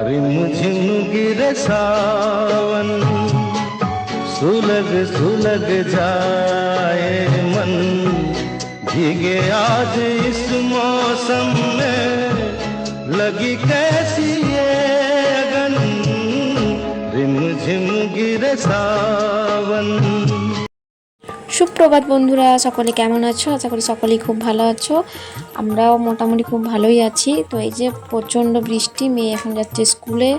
Rim झिम गिरे सावन, सुलग सुलग जाए मन। भीगे आज इस मौसम में लगी कैसी ये अगन। रिम झिम गिरे सावन সুপ্রভাত বন্ধুরা, সকলে কেমন আছো? আশা করি সকলেই খুব ভালো আছো। আমরাও মোটামুটি খুব ভালোই আছি। তো এই যে প্রচণ্ড বৃষ্টি, মেয়ে এখন যাচ্ছে স্কুলে।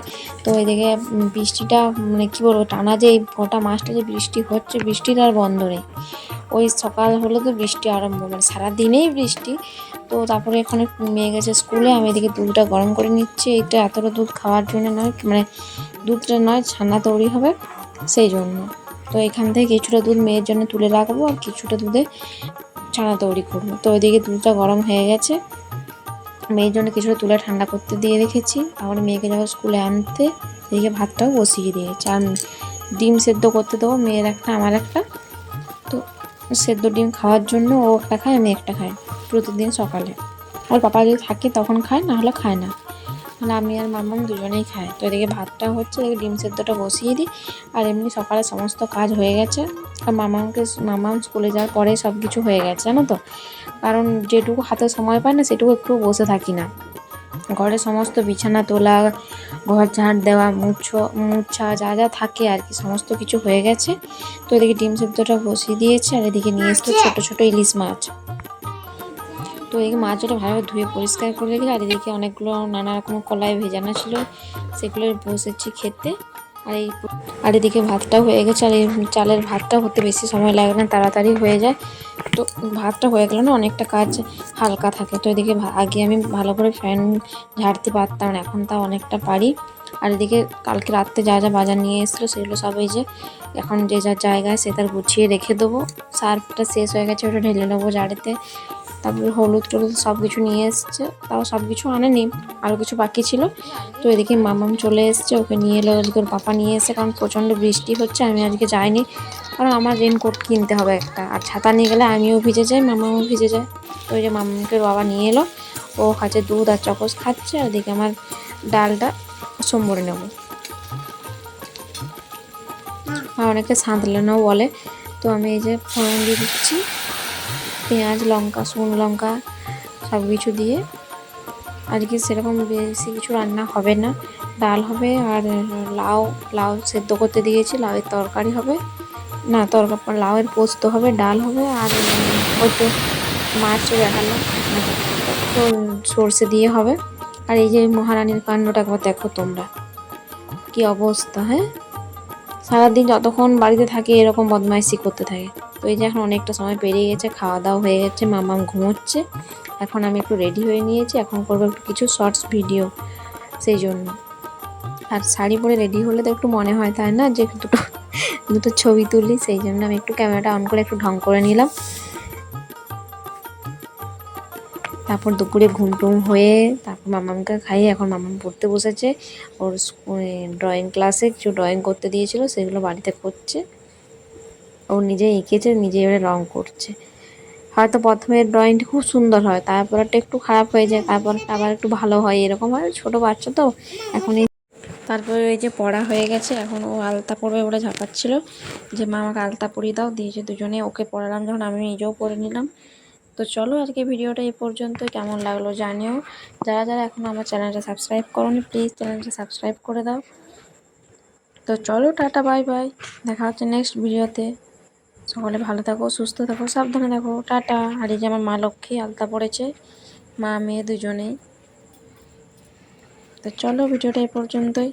তো এদিকে বৃষ্টিটা মানে কী বলব, টানা যে এই গোটা মাসটা যে বৃষ্টি হচ্ছে, বৃষ্টির আর বন্ধ নেই। ওই সকাল হলে তো বৃষ্টি আরম্ভ মানে সারাদিনেই বৃষ্টি। তো তারপরে এখানে মেয়ে গেছে স্কুলে, আমি এদিকে দুধটা গরম করে নিচ্ছি। এটা এতটা দুধ খাওয়ার জন্য নয় মানে দুধটা নয়, ছানা তৈরি হবে, সেই জন্য। তো এখান থেকে কিছুটা দুধ মেয়ের জন্য তুলে রাখব আর কিছুটা দুধে ছানা তৈরি করব। তো ওইদিকে দুধটা গরম হয়ে গেছে। মেয়ের জন্য কিছুটা তুলে ঠান্ডা করতে দিয়ে রেখেছি। আবার মেয়েকে যাব স্কুলে আনতে এদিকে ভাতটাও বসিয়ে দিয়েছি। আর ডিম সেদ্ধ করতে দেবো, মেয়ের একটা, আমার একটা। তো সেদ্ধ ডিম খাওয়ার জন্য ও একটা খায়, আমি একটা খাই প্রতিদিন সকালে। আর পাপা যদি থাকে তখন খায়, না হলে খায় না। মানে আমি আর মামাম দুজনেই খাই। তো এদিকে ভাতটা হচ্ছে এদিকে ডিম সেদ্ধটা বসিয়ে দিই। আর এমনি সকালে সমস্ত কাজ হয়ে গেছে। আর মামাকে মামাম স্কুলে যাওয়ার পরে সব কিছু হয়ে গেছে জানো তো? কারণ যেটুকু হাতে সময় পায় না সেটুকু একটু বসে থাকি না। ঘরে সমস্ত বিছানা তোলা ঘর ঝাঁট দেওয়া মুছো মুছা যা যা থাকে আর কি সমস্ত কিছু হয়ে গেছে। তো এদিকে ডিম সেদ্ধটা বসিয়ে দিয়েছে আর এদিকে নিয়ে এসছে ছোটো ছোটো ইলিশ মাছ। তো এদিকে মাছটা ভালোভাবে ধুয়ে পরিষ্কার করে রেখে আর এদিকে অনেকগুলো নানা রকম কলাই ভেজানো ছিল, সেগুলো বসেছি খেতে। আর এই আর এদিকে ভাতটাও হয়ে গেছে। আর এই চালের ভাতটা হতে বেশি সময় লাগে না, তাড়াতাড়ি হয়ে যায়। তো ভাতটা হয়ে গেলে না অনেকটা কাজ হালকা থাকে। তো এদিকে আগে আমি ভালো করে ফ্যান ঝাড়তে পারতাম না, এখন তা অনেকটা পারি। আর এদিকে কালকে রাত্রে যা যা বাজার নিয়ে এসেছিল, সেগুলো সব এই যে এখন যে যার জায়গায় সে তার গুছিয়ে রেখে দেবো। সার্ফটা শেষ হয়ে গেছে, ওটা ঢেলে নেব জাড়িতে তারপরে হলুদ টলুদ সব কিছু নিয়ে এসছে। তাও সব কিছু আনেনি আরও কিছু বাকি ছিল। তো এদিকে মামাম চলে এসছে, ওকে নিয়ে এলো ওদিকে ওর পাপা নিয়ে এসে কারণ প্রচণ্ড বৃষ্টি হচ্ছে, আমি আজকে যাইনি। কারণ আমার রেনকোট কিনতে হবে একটা, আর ছাতা নিয়ে গেলে আমিও ভিজে যাই, মামাও ভিজে যায়। তো ওই যে মামাকে বাবা নিয়ে এলো, ও খাচ্ছে দুধ আর চকস খাচ্ছে, আর এদিকে আমার ডালটা সম্বরে নেব। আর অনেকে সাঁতলানোও বলে। তো আমি এই যে ফোড়ন দিয়ে দিচ্ছি। পেঁয়াজ, লঙ্কা, শুকনো লঙ্কা সব কিছু দিয়ে আজকে সেরকম বেশি কিছু রান্না হবে না। ডাল হবে আর লাউ লাউ সেদ্ধ করতে দিয়েছি, লাউয়ের তরকারি হবে। না তরকার লাউয়ের পোস্ত হবে, ডাল হবে আর ওই তো মাছও দেখালাম তো সর্ষে দিয়ে হবে। আর এই যে মহারানীর কাণ্ডটা একবার দেখো তোমরা। কি অবস্থা হ্যাঁ? সারাদিন যতক্ষণ বাড়িতে থাকে এরকম বদমাইশি করতে থাকে। এই যে এখন অনেকটা সময় পেরিয়ে গেছে, খাওয়া দাওয়া হয়ে গেছে, মামাম ঘুমোচ্ছে। এখন আমি একটু রেডি হয়ে নিয়েছি, এখন করব একটু কিছু শর্টস ভিডিও সেই জন্য। আর শাড়ি পরে রেডি হলে তো একটু মনে হয়, তাই না? যে দুটো দুটো ছবি তুলি, সেই জন্য আমি একটু ক্যামেরাটা অন করে একটু ঢং করে নিলাম। তারপর দুপুরে ঘুম টুম হয়ে তারপর মামামকে খাইয়ে এখন মামাম পড়তে বসেছে। ওর ড্রয়িং ক্লাসে কিছু ড্রয়িং করতে দিয়েছিল, সেগুলো বাড়িতে করছে। ও নিজে এঁকেছে নিজে এবারে রং করছে। হয়তো প্রথমে ড্রয়িংটা খুব সুন্দর হয়, তারপরটা একটু খারাপ হয়ে যায়, তারপরটা আবার একটু ভালো হয়, এরকম হয়। ছোটো বাচ্চা তো, এখন তারপরে ওই যে পড়া হয়ে গেছে, এখন ও আলতা পড়বে বলে ঝাঁপাচ্ছিল যে, মা, আমাকে আলতা পরিয়ে দাও। দিয়েছে দুজনে ওকে পড়ালাম যখন, আমি নিজেও পড়ে নিলাম। তো চলো আজকে ভিডিওটা এই পর্যন্ত কেমন লাগল জানিও। যারা যারা এখন আমার চ্যানেলটা সাবস্ক্রাইব করোনি, প্লিজ চ্যানেলটা সাবস্ক্রাইব করে দাও। তো চলো, টাটা, বাই বাই। দেখা হচ্ছে নেক্সট ভিডিওতে সকলে ভালো থাকো, সুস্থ থাকো, সাবধানে থাকো। টাটা। আর এই যে আমার মা লক্ষ্মী, আলতা পড়েছে। মা, মেয়ে দুজনেই। তো চলো ভিডিওটা এই পর্যন্তই।